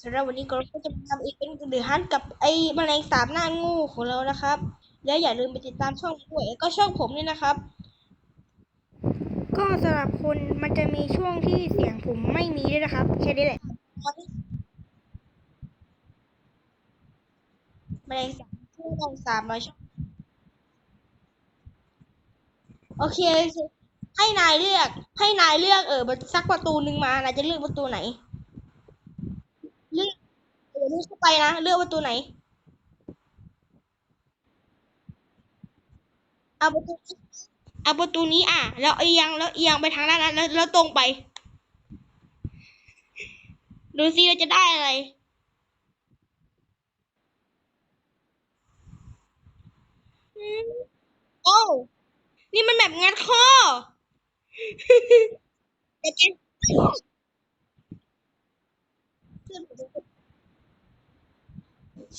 สำหรับวันนี้ก็จะมาทำอีกเป็นเดือฮันกับไอ้แมลงสาบหน้างูของเรานะครับ และอย่าลืมไปติดตามช่องด้วยแล้วก็ช่องผมด้วยนะครับ ก็สำหรับคุณมันจะมีช่วงที่เสียงผมไม่มีด้วยนะครับแค่นี้แหละแมลงสาบชื่อแมลงสาบน้อยช่องโอเคให้นายเลือกให้นายเลือกเออสักประตูหนึ่งมานายจะเลือกประตูไหนเลือก เดี๋ยวเข้าไปนะเลือกประตูไหน เอาประตูนี้เอาประตูนี้อะ แล้วเอียงแล้วเอียงไปทางด้านนั้นแล้วแล้วตรงไป ดูซิเราจะได้อะไรอืมโอ้นี่มันแบบงัดข้อแต่แก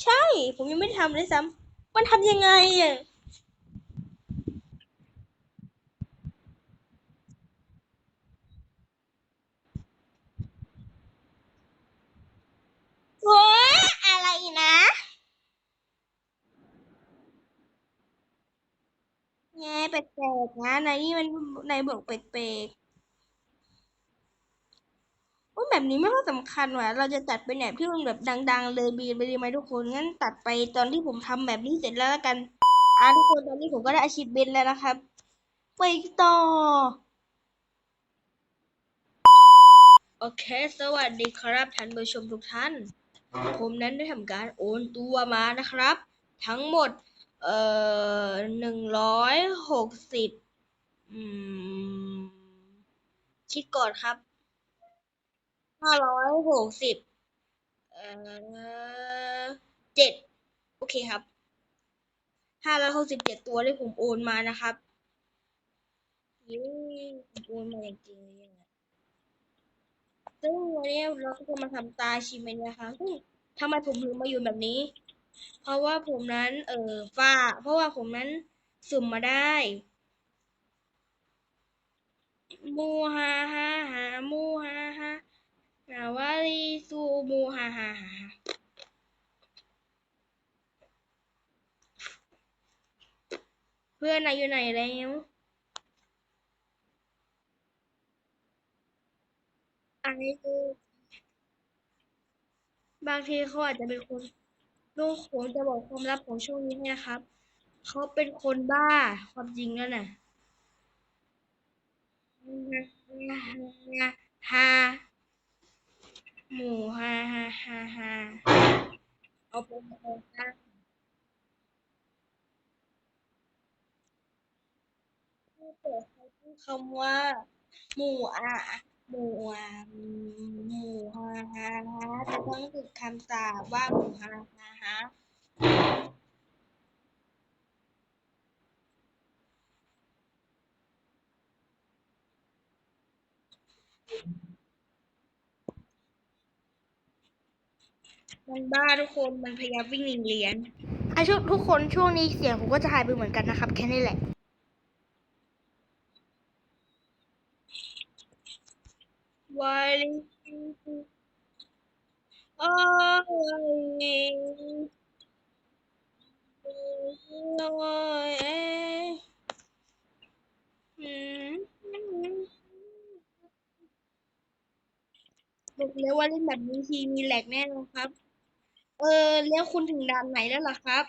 ใช่ ผมยังไม่ได้ทำเลยซ้ำมันทำยังไงอะว้ยอะไรนะ ไงแปลกๆนะในนี่มันในบอกแปลกๆ บบนี้ไม่ค่อยสำคัญว่ะ เราจะตัดไปแบบที่มันแบบดัง ๆ เลยบีนไปดีไหมทุกคน งั้นตัดไปตอนที่ผมทำแบบนี้เสร็จแล้วละกัน อ่าทุกคนตอนนี้ผมก็ได้อาชีพเบนแล้วนะครับ ไปต่อ โอเค สวัสดีครับท่านผู้ชมทุกท่าน ผมนั้นได้ทำการโอนตัวมานะครับ ทั้งหมด เอ่อหนึ่งร้อยหกสิบอืม คิดก่อนครับ ห้าร้อยหกสิบเอ่อเจ็ดโอเคครับห้าร้อยหกสิบเจ็ดตัวที่ผมโอนมานะครับยี่ผมโอนมาอย่างจริงเลยเนี่ยซึ่งวันนี้เราก็จะมาทำตาชิมเมนนะคะซึ่งทำไมผมถึงมาอยู่แบบนี้ เพราะว่าผมนั้น เออฝ้า เพราะว่าผมนั้นสุ่มมาได้มูฮาฮาฮามูฮาฮา นาวาลีซูมูฮาฮาฮาเพื่อนนายอยู่ไหนแล้วไอบางทีเขาอาจจะเป็นคนลูกผมจะบอกความลับของช่วงนี้ให้นะครับ เขาเป็นคนบ้าความจริงแล้วน่ะฮา หมูฮาฮาฮาฮาเอาไปเอานะเปิดเขาพูดคำว่า หมูอะหมูอะหมูฮาฮาฮาจะต้องฝึกคำสาว่าหมูฮาฮาฮามั นบ้าทุกคนมันพยายามวิ่งหนีเหรียญไอะช่วงทุกคนช่วงนี้เสียงผมก็จะหายไปเหมือนกันนะครับ แค่นี้แหละ วายโอ้ยโอ้ยอืมบอกเลยว่าเล่นแบบนี้ทีมีแหลกแน่นอนครับ เออ แล้วคุณถึงด่านไหนแล้วล่ะครับ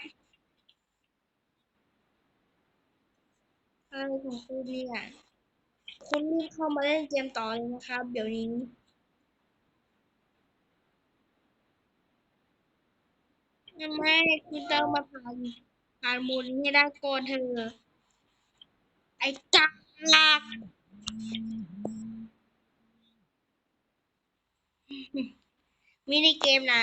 อะไรของคุณเนี่ยคุณรีบเข้ามาเล่นเกมต่อเลยนะครับ เดี๋ยวนี้ทำไมคุณต้องมาผ่านผ่านมูลนี้ให้ได้ก่อนเธอ ไอ้กักลากมินิเกมไหน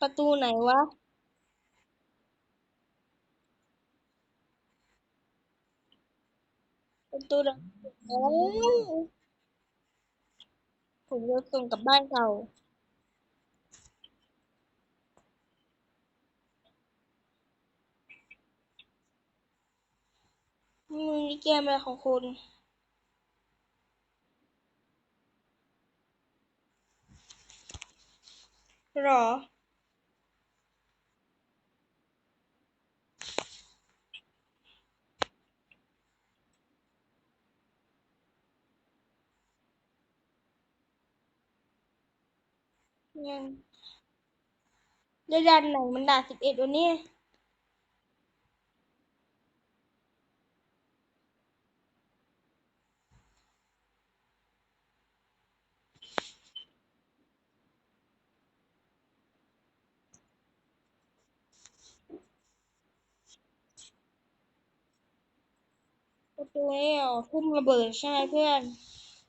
ประตูไหนวะประตูหลังโอ้ผมจะส่งกลับบ้านเก่ามึงนี่เกมอะไรของคุณหรอ ยังได้ดันไหนมันด่าสิบเอ็ดวันนี้ประตูนี่เหรอทุ่นระเบิดใช่เพื่อน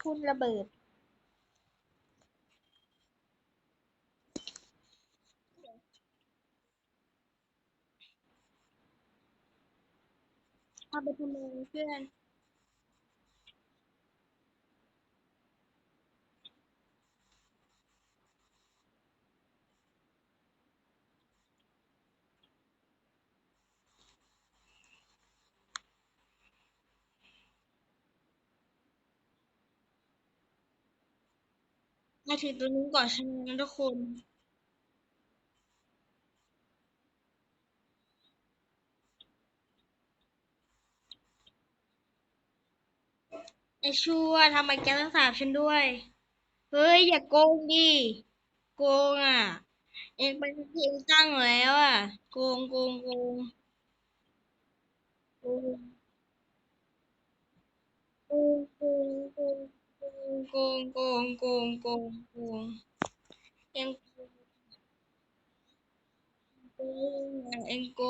ทุ่นระเบิด เอาไปทำไมเพื่อนมาถึงตรงนี้ก่อนใช่ไหมทุกคน ชั่วทำไมแกต้องสาบฉันด้วย เฮ้ย อย่าโกงดิโกงอะ เองไปที่เองตั้งแล้วอะ โกงโกงโกงโกงโกงโกงโกงโกงโกงโกงโกงโกงเองโกงอะเองโก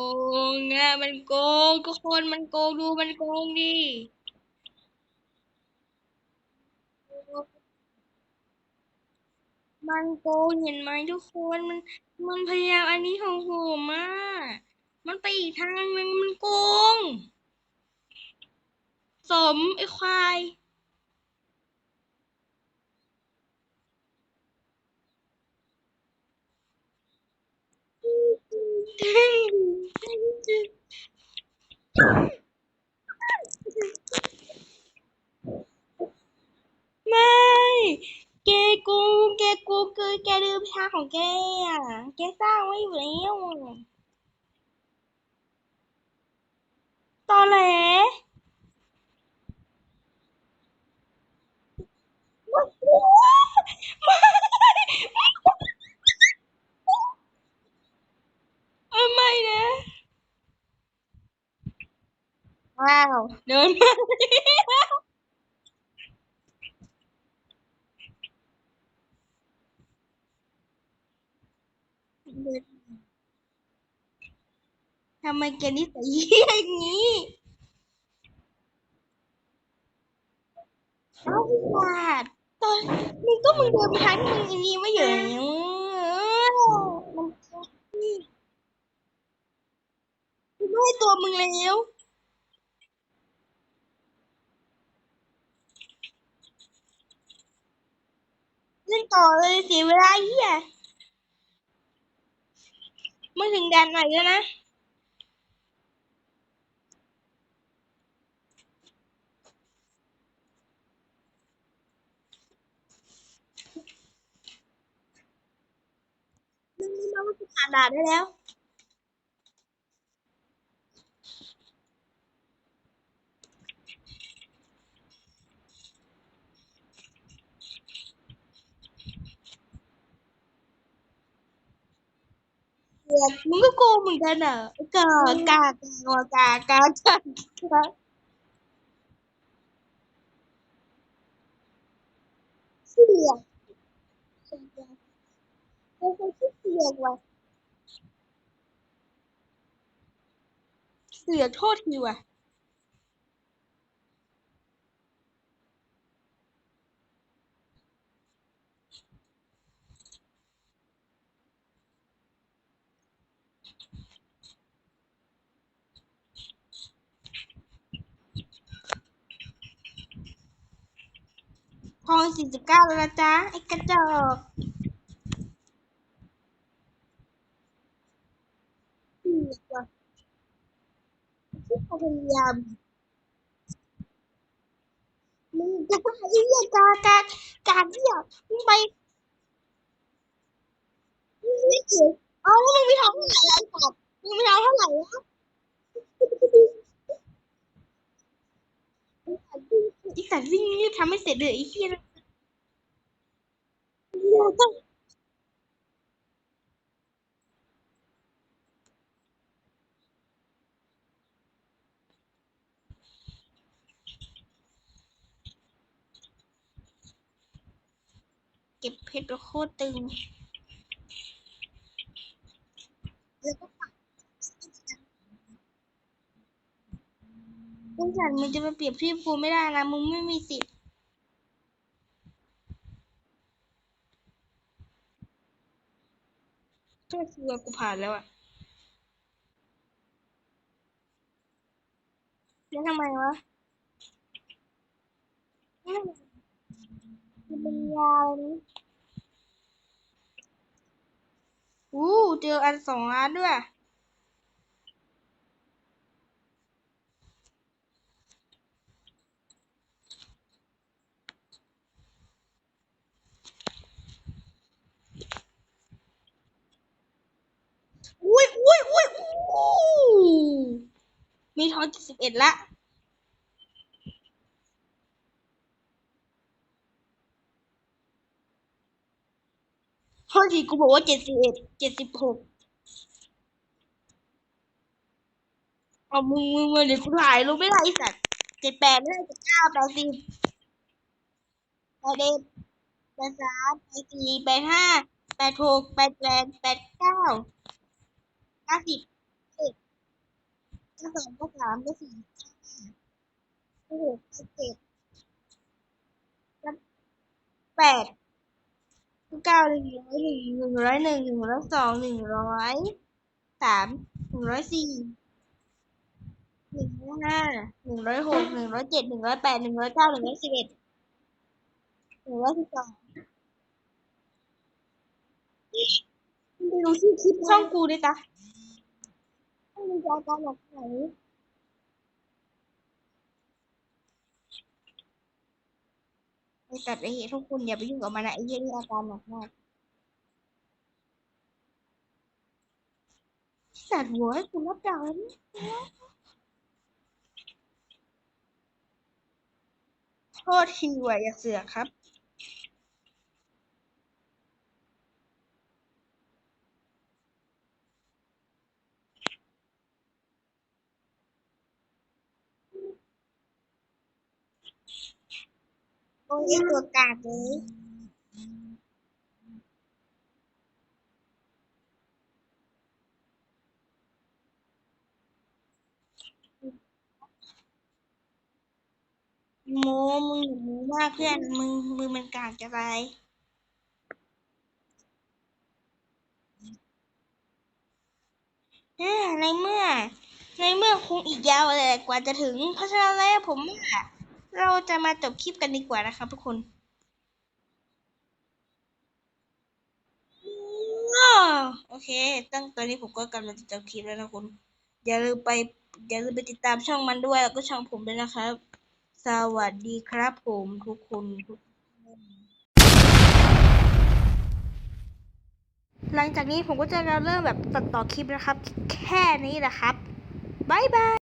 งอะมันโกงทุกคนมันโกงดูมันโกงดิ มันโกงเห็นไหมทุกคนมันมันพยายามอันนี้ของผมอะมันไปอีกทางนึงมันโกง สมไอ้ควายไม่ con kia kia sao mới biểu to lệ ôi mày nè. Wow. Đường mày ทำไมแกนิสัยเหี้ยอย่างนี้เอาพิศาจตอนมึงก็มึงเดินไปทางมึงอันนี้ไม่อยู่แล้มันไม่ให้ตัวมึงแล้วเล่นต่อเลยเสียเวลาเหี้ย มื่อถึงแดนไหนแล้วนะมึงรู้ไหมว่ากูผ่านด่านได้แล้ว มึงก็โกงเหมือนกันอะกากากากากากากาเสียงเสือกเป็นคนที่เสียงว่ะเสือกโทษทีว่ะ พอสี่สิบเก้าแล้วจ๊ะไอ้กระจกที่พยายามมึงจะไปอีกการการการที่อยามึงไปมึงไม่เก่ เอามึงมีทองเท่าไหร่แล้วสัตว์มึงมีทองเท่าไหร่วะไอสัตว์วิ่งรีบทำให้เสร็จเลยไอ้เหี้ยเก็บเพชรโคตรตึงแล้วก็ปัก ไอ้สัตว์มึงจะมาเปรียบเทียบกูไม่ได้นะ มึงไม่มีสิทธิ์ก็คือกูผ่านแล้วอะแล้วทำไมวะมันเป็นยาวนะอู้เจออันสองล้านด้วยอุ้ยอุ้ยอู้ มีทอนเจ็ดสิบเอ็ดละโทษทีกูบอกว่าเจ็ดสิบเอ็ดเจ็ดสิบหกเอามึงมึงมึงเดี๋ยวกูถ่ายรูปไม่ได้ไอ้สัตว์เจ็ดแปดไม่ได้เจ็ดเก้าแปดสิบแปดเอ็ดแปดสามแปดสี่แปดห้าแปดหกแปดแปดแปดเก้าเก้าสิบ ก้าสองก้าสามก้าสี่ก้าห้าก้าหกเก้าเจ็ดก้าแปดเก้าหนึ่งร้อยหนึ่งหนึ่งร้อยหนึ่งหนึ่งร้อยสองหนึ่งร้อยสามหนึ่งร้อยสี่หนึ่งร้อยห้าหนึ่งร้อยหกหนึ่งร้อยเจ็ดหนึ่งร้อยแปดหนึ่งร้อยเก้าหนึ่งร้อยสิบเอ็ดหนึ่งร้อยสิบสองไปดูที่อคลิปช่องกูด้วยจ้ะ มีอาการแบบไหนไอ้สัตว์ไอ้เหี้ยทุกคนอย่าไปยุ่งกับมันนะไอ้เหี้ยนี่อาการหนักมากสัตว์หัวให้กูรับดาวน์นี่โทษทีว่ะอย่าเสือกครับ โอ้ยตัวกากเลยโมมึงอย่าโมมากเพื่อนมึงมึงมันกากจะตายเอ้อในเมื่อ ในเมื่อคงอีกยาวเลยกว่าจะถึงเพราะฉะนั้นแล้วผมว่า เราจะมาจบคลิปกันดีกว่านะครับทุกคนโอเค ตั้งตอนนี้ผมก็กำลังจะจบคลิปแล้วนะคุณ อย่าลืมไป อย่าลืมไปติดตามช่องมันด้วยแล้วก็ช่องผมด้วยนะครับ สวัสดีครับผมทุกคนทุกหลังจากนี้ผมก็จะเริ่มแบบตัดต่อคลิปนะครับ แค่นี้แหละครับ บ๊ายบาย